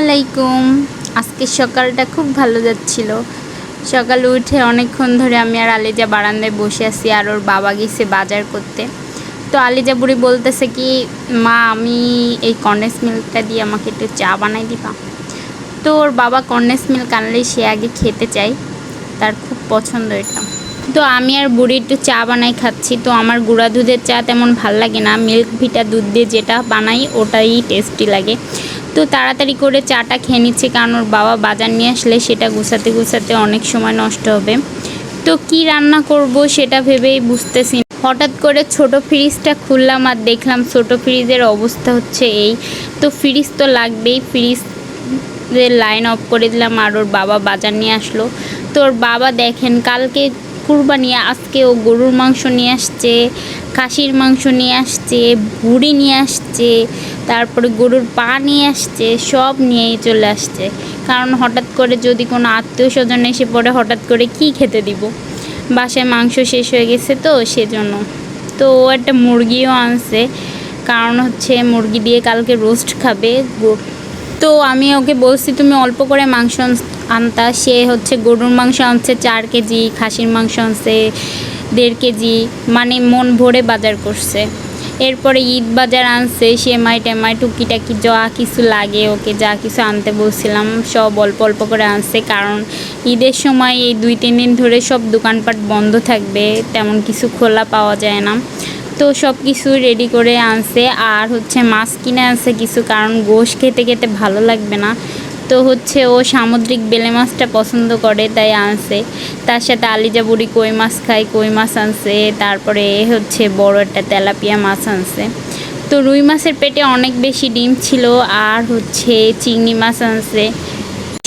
আলাইকুম। আজকে সকালটা খুব ভালো যাচ্ছিল। সকালে উঠে অনেকক্ষণ ধরে আমি আর আলিজা বারান্দায় বসে আছি আর ওর বাবা গেছে বাজার করতে। তো আলিজা বুড়ি বলতেছে কি, মা, আমি এই কর্নেস মিল্কটা দিয়ে আমাকে একটু চা বানাই দিবা? তো ওর বাবা কর্নেস মিল্ক আনলেই সে আগে খেতে চায়। তার খুব পছন্দ এটা। তো আমি আর বুড়ি একটু চা বানাই খাচ্ছি। তো আমার গুঁড়া দুধের চা তেমন ভালো লাগে না। মিল্ক ভিটা দুধ দিয়ে যেটা বানাই, ওটাই টেস্টি লাগে। তো তাড়াতাড়ি করে চাটা খেয়ে নিচ্ছে, কারণ ওর বাবা বাজার নিয়ে আসলে সেটা গুছাতে গুছাতে অনেক সময় নষ্ট হবে। তো কি রান্না করব সেটা ভেবেই বুঝতেছি হঠাৎ করে ছোট ফ্রিজটা খুললাম আর দেখলাম ছোট ফ্রিজের অবস্থা হচ্ছে এই। তো ফ্রিজ তো লাগবেই ফ্রিজ লাইন অফ করে দিলাম আর ওর বাবা বাজার নিয়ে আসলো। তো ওর বাবা দেখেন, কালকে কুরবানি আজকে ও গরুর মাংস নিয়ে আসছে, খাসির মাংস নিয়ে আসছে বুড়ি নিয়ে আসছে, তারপরে গরুর পা নিয়ে আসছে, সব নিয়েই চলে আসছে। কারণ হঠাৎ করে যদি কোনো আত্মীয় স্বজন এসে পড়ে, হঠাৎ করে কি খেতে দিব? বাসায় মাংস শেষ হয়ে গেছে তো সেজন্য। তো ও একটা মুরগিও আনছে, কারণ হচ্ছে মুরগি দিয়ে কালকে রোস্ট খাবে তো আমি ওকে বলছি, তুমি অল্প করে মাংস আনতা, সে হচ্ছে গরুর মাংস আনছে, চার কেজি, খাসির মাংস আনছে, দেড় কেজি মানে মন ভরে বাজার করছে। এরপরে ঈদ বাজার আনছে সেমাই টেমাই, টুকিটাকি, যা কিছু লাগে ওকে যা কিছু আনতে বলছিলাম, সব অল্প অল্প করে আনছে, কারণ ঈদের সময় এই দুই, তিন দিন ধরে সব দোকানপাট বন্ধ থাকবে, তেমন কিছু খোলা পাওয়া যায় না। তো সব কিছু রেডি করে আনছে, আর হচ্ছে মাছ কিনে আনছে কিছু, কারণ গোশ খেতে খেতে ভালো লাগবে না। তো হচ্ছে ও সামুদ্রিক বেলে মাছটা পছন্দ করে, তাই আনছে। তার সাথে আলিজা বুড়ি কই মাছ খায়, কই মাছ আনছে। তারপরে হচ্ছে বড় একটা তেলাপিয়া মাছ আনছে। তো রুই মাছের পেটে অনেক বেশি ডিম ছিল, আর হচ্ছে চিংড়ি মাছ আনছে।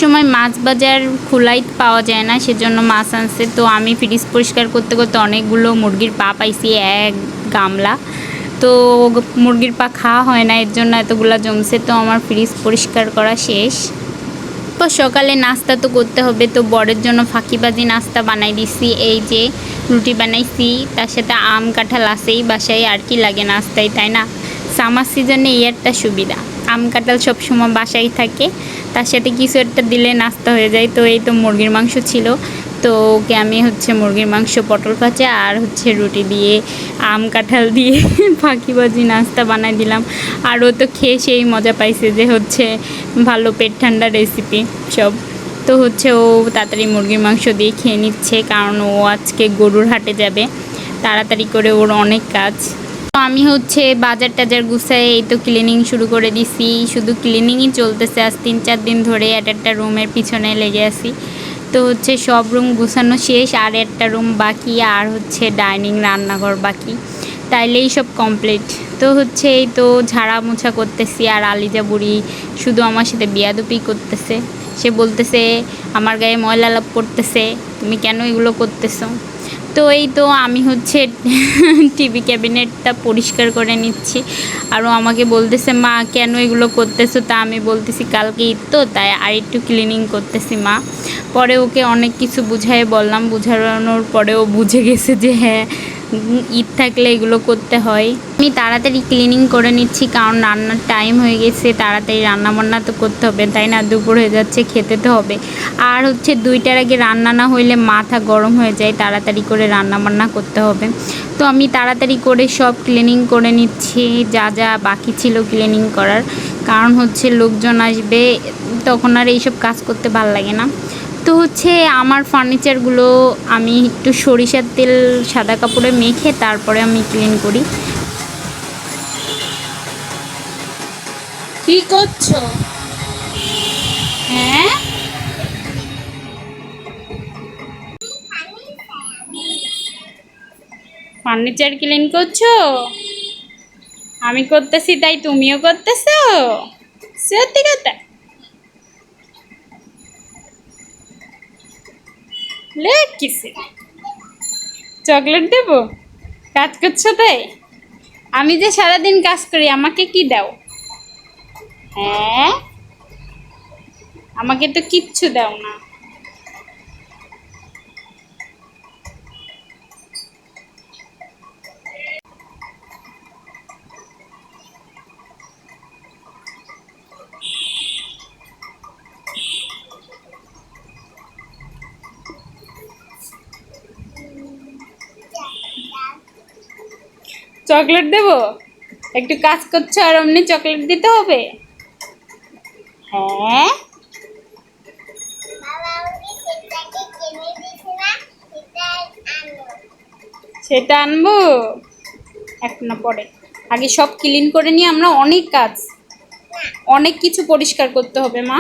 সময় মাছ বাজার খোলাই পাওয়া যায় না, সেজন্য মাছ আনছে। তো আমি ফ্রিজ পরিষ্কার করতে করতে অনেকগুলো মুরগির পা পাইছি, এক গামলা। তো মুরগির পা খাওয়া হয় না, এর জন্য এতগুলো জমছে। তো আমার ফ্রিজ পরিষ্কার করা শেষ। তো সকালে নাস্তা তো করতে হবে, তো বরের জন্য ফাঁকিবাজি নাস্তা বানাই দিছি। এই যে রুটি বানাইছি, তার সাথে আম কাঁঠাল আসেই বাসায় আর কি লাগে নাস্তায়, তাই না? সামার সিজনে এই একটা সুবিধা। আম কাঁঠাল সবসময় বাসায় থাকে, তার সাথে কিছু একটা দিলে নাস্তা হয়ে যায়। তো এই তো মুরগির মাংস ছিল। তো ওকে আমি হচ্ছে মুরগির মাংস, পটল ভাজা আর হচ্ছে রুটি দিয়ে আম কাঁঠাল দিয়ে ফাঁকিবাজি নাস্তা বানাই দিলাম। আর ও তো খেয়ে সেই মজা পাইছে যে হচ্ছে ভালো পেট ঠান্ডা রেসিপি সব। তো হচ্ছে ও তাড়াতাড়ি মুরগির মাংস দিয়ে খেয়ে নিচ্ছে কারণ ও আজকে গরুর হাটে যাবে। তাড়াতাড়ি করে ওর অনেক কাজ। তো আমি হচ্ছে বাজার টাজার গুছাই এই তো ক্লিনিং শুরু করে দিছি। শুধু ক্লিনিংই চলতেছে। আজ তিন চার দিন ধরে এক একটা রুমের পিছনে লেগে আছি। তো হচ্ছে সব রুম গুছানো শেষ, আর একটা রুম বাকি, আর হচ্ছে ডাইনিং রান্নাঘর বাকি। তাইলেই সব কমপ্লিট তো হচ্ছে এই তো ঝাড়া মোছা করতেছি, আর আলিজা বুড়ি শুধু আমার সাথে বিয়াদুপি করতেছে। সে বলতেছে, আমার গায়ে ময়লা লাভ পড়তেছে তুমি কেন এগুলো করতেছো? তো এই তো আমি হচ্ছে টিভি ক্যাবিনেটটা পরিষ্কার করে নিচ্ছি। আরও আমাকে বলতেছে, মা, কেন এগুলো করতেছো? তা আমি বলতেছি, কালকে ঈদ তো, তাই আর একটু ক্লিনিং করতেছি, মা। পরে ওকে অনেক কিছু বুঝায় বললাম, বুঝানোর ও বুঝে গেছে যে হ্যাঁ ঈদ থাকলে এগুলো করতে হয়। আমি তাড়াতাড়ি ক্লিনিং করে নিচ্ছি, কারণ রান্নার টাইম হয়ে গেছে, তাড়াতাড়ি রান্না বান্না তো করতে হবে, তাই না? দুপুর হয়ে যাচ্ছে, খেতে তো হবে। আর হচ্ছে দুইটার আগে রান্না না হইলে মাথা গরম হয়ে যায়, তাড়াতাড়ি করে রান্না বান্না করতে হবে। তো আমি তাড়াতাড়ি করে সব ক্লিনিং করে নিচ্ছি, যা যা বাকি ছিল ক্লিনিং করার। কারণ হচ্ছে লোকজন আসবে, তখন আর এইসব কাজ করতে ভালো লাগে না। তো হচ্ছে আমার ফার্নিচারগুলো আমি একটু সরিষার তেল সাদা কাপড়ে মেখে তারপরে আমি ক্লিন করি। কি করছ? হ্যাঁ? ফার্নিচার ক্লিন করছ? আমি করতেছি তাই তুমিও করতেছো? সত্যি কথা। লে কিসে? চকলেট দেব? কাজ করছ তাই? আমি যে সারাদিন কাজ করি, আমাকে কি দাও? হ্যাঁ? আমাকে তো কিচ্ছু দাও না। চকলেট দেব? একটু কাজ করছ আর অমনি চকলেট দিতে হবে? হ্যাঁ? না সেটা আনব। এখনও পরে। আগে সব ক্লিন করে নিয়ে আমরা অনেক কাজ। অনেক কিছু পরিষ্কার করতে হবে, মা।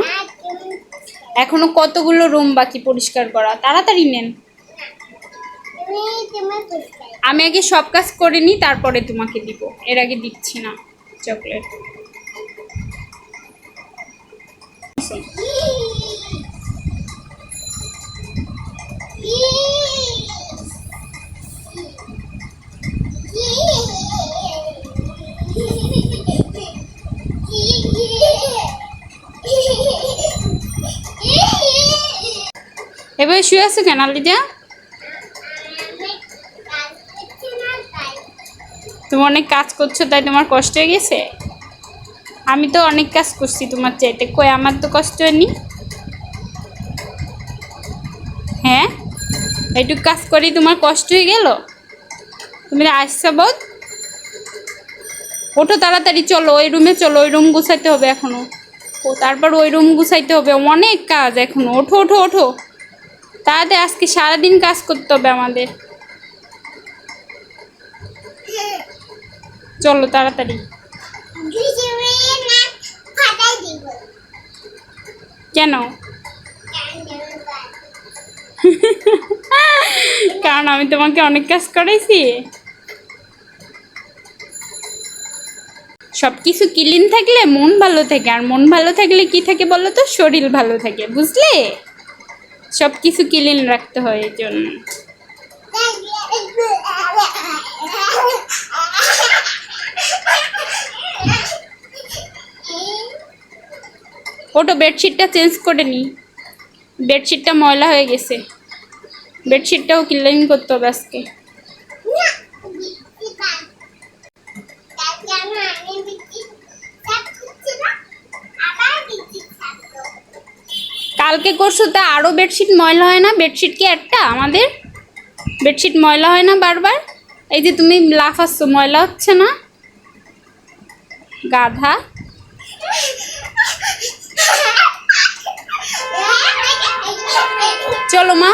এখনও কতগুলো রুম বাকি পরিষ্কার করা? তাড়াতাড়ি নেন। আমি আগে সব কাজ করে নিই, তারপরে তোমাকে দিব। এর আগে দিচ্ছি না চকলেট। এবার শুয়ে আছো কেন, আলিজা? তুমি অনেক কাজ করছ, তাই তোমার কষ্ট হয়ে গেছে? আমি তো অনেক কাজ করছি তোমার চাইতে। কই, আমার তো কষ্ট হয়নি? হ্যাঁ? এইটুকু কাজ করি, তোমার কষ্ট হয়ে গেল? তুমি আসছো বোধ ওঠো তাড়াতাড়ি, চলো, ওই রুমে চলো, ওই রুম গুছাইতে হবে এখনও ও, তারপর ওই রুম গুছাইতে হবে, অনেক কাজ এখনও ওঠো ওঠো ওঠো। তাড়াতাড়ি, আজকে সারাদিন কাজ করতে হবে আমাদের। চলো তাড়াতাড়ি। কেন? কারণ আমি তোমাকে অনেক কাজ করেছি সব কিছু ক্লিন থাকলে মন ভালো থাকে। আর মন ভালো থাকলে কি থাকে বলো তো? শরীর ভালো থাকে, বুঝলে? সব কিছু ক্লিন রাখতে হয় এই জন্য। ওটো বেডশিটটা চেঞ্জ করে নি। বেডশিটটা ময়লা হয়ে গেছে। বেডশিটটাও ক্লিন করতে হবে আজকে। কালকে করছ তা আরও বেডশিট ময়লা হয় না? বেডশিট কি একটা আমাদের? বেডশিট ময়লা হয় না বারবার? এই যে তুমি লাফাচ্ছ, ময়লা হচ্ছে না? গাধা। চলো মা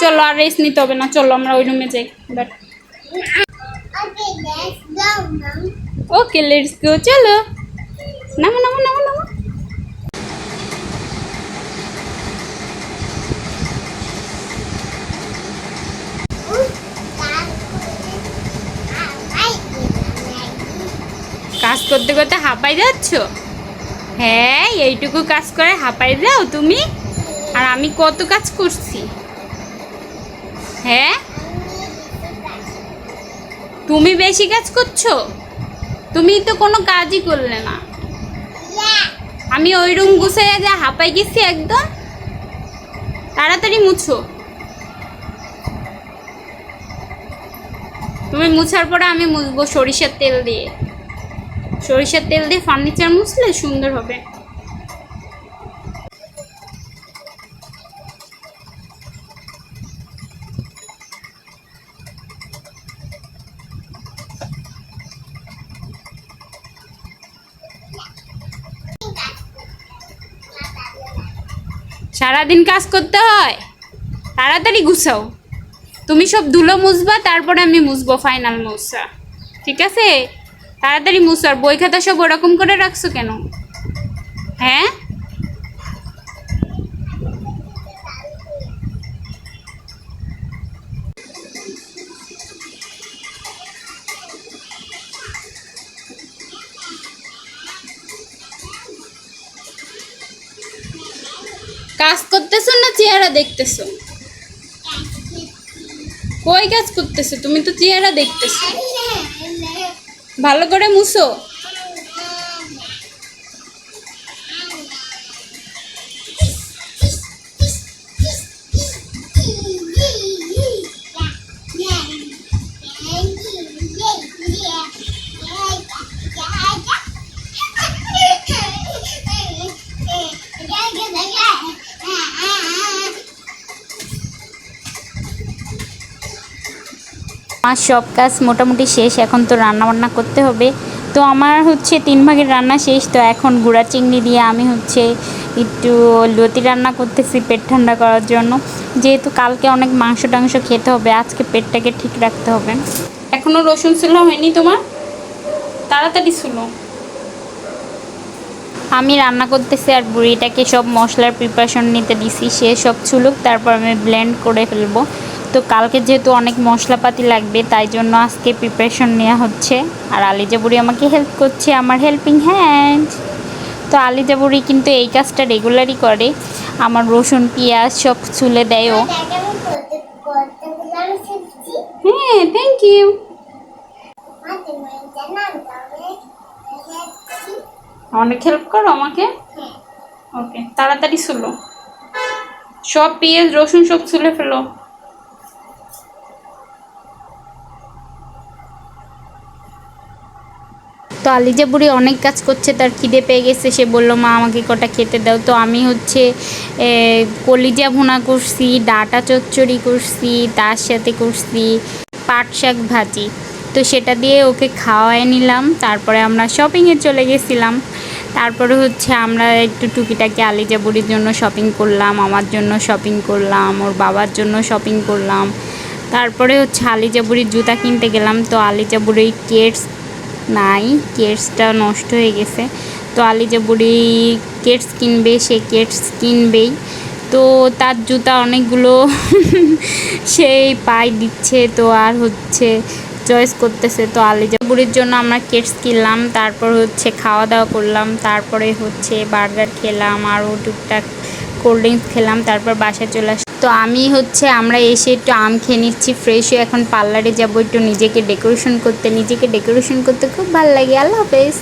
চলো আর রেস্ট নিতে হবে না চলো আমরা ওই রুমে যাই। বাট ওকে লেটস গো চলো। নামো নামো নামো নামো কাজ করতে করতে হাঁপাই যাচ্ছ? হ্যাঁ এইটুকু কাজ করে হাঁপাই যাও তুমি। আর আমি কত কাজ করছি? হ্যাঁ? তুমি বেশি কাজ করছ? তুমি তো কোনো কাজই করলে না। আমি ওই রুম গুছাইয়া যা হাঁপাই গেছি একদম। তাড়াতাড়ি মুছো। তুমি মুছার পরে আমি মুছবো সরিষার তেল দিয়ে। সরিষার তেল দিয়ে ফার্নিচার মুছলে সুন্দর হবে। সারাদিন কাজ করতে হয়? তাড়াতাড়ি গুছাও। তুমি সব ধুলো মুছবা, তারপরে আমি মুছবো ফাইনাল মুছা ঠিক আছে? তাড়াতাড়ি আর বই খাতা সব ওরকম করে রাখছো কেন? হ্যাঁ? কাজ করতেছো না চেহারা দেখতেছো? কই কাজ করতেছো? তুমি তো চেহারা দেখতেছো। ভালো করে মুছো আমার সব কাজ মোটামুটি শেষ, এখন তো রান্না বান্না করতে হবে। তো আমার হচ্ছে তিন ভাগের রান্না শেষ, তো এখন গুঁড়া চিংড়ি দিয়ে আমি হচ্ছে একটু লতি রান্না করতেছি পেট ঠান্ডা করার জন্য। যেহেতু কালকে অনেক মাংস টাংস খেতে হবে, আজকে পেটটাকে ঠিক রাখতে হবে। এখনও রসুন চুলা হয়নি তোমার? তাড়াতাড়ি শুনো আমি রান্না করতেছি আর বুড়িটাকে সব মশলার প্রিপারেশন নিতে দিছি, সে সব চুলুক তারপর আমি ব্লেন্ড করে ফেলব। তো কালকে যেহেতু অনেক মশলাপাতি লাগবে তাই জন্য আজকে প্রিপারেশন নেওয়া হচ্ছে। আর আলিজা বুড়ি আমাকে হেল্প করছে আমার হেল্পিং হ্যান্ড তো আলিজা বুড়ি কিন্তু এই কাজটা রেগুলারই করে। আমার রসুন পেঁয়াজ সব চুলে বললাম শিখছি হ্যাঁ থ্যাংক ইউ অনেক হেল্প করো আমাকে? হ্যাঁ। ওকে তাড়াতাড়ি শুলো সব পেঁয়াজ রসুন সব ছুলে ফেলো। তো আলিজা বুড়ি অনেক কাজ করছে, তার খিদে পেয়ে গেছে। সে বলল, মা, আমাকে কটা খেতে দাও। তো আমি হচ্ছে কলিজা ভুনা করছি, ডাটা চচ্চড়ি করছি, তার সাথে করছি পাট শাক ভাজি। তো সেটা দিয়ে ওকে খাওয়াই নিলাম। তারপরে আমরা শপিংয়ে চলে গেছিলাম। তারপরে হচ্ছে আমরা একটু টুকিটাকি আলিজা বুড়ির জন্য শপিং করলাম, আমার জন্য শপিং করলাম, ওর বাবার জন্য শপিং করলাম। তারপরে হচ্ছে আলিজা বুড়ির জুতা কিনতে গেলাম। তো আলিজা বুড়ির কেটস নাই কেটসটা নষ্ট হয়ে গেছে। তো আলিজা বুড়ি কেটস কিনবে, সে কেটস কিনবেই। তো তার জুতা অনেকগুলো সেই পাই দিচ্ছে, তো আর হচ্ছে চয়েস করতেছে। তো আলিজা বুড়ির জন্য আমরা কেটস কিনলাম, তারপর হচ্ছে খাওয়া দাওয়া করলাম, তারপরে হচ্ছে বার্গার খেলাম, আরও টুকটাক কোল্ড ড্রিঙ্কস খেলাম, তারপর বাসায় চলে আস, তো আমি হচ্ছে আমরা এসে একটু আম খেয়ে নিচ্ছি ফ্রেশ হয়ে এখন পার্লারে যাব, একটু নিজেকে ডেকোরেশন করতে, নিজেকে ডেকোরেশন করতে খুব ভালো লাগে, আল্লাহ হাফেজ।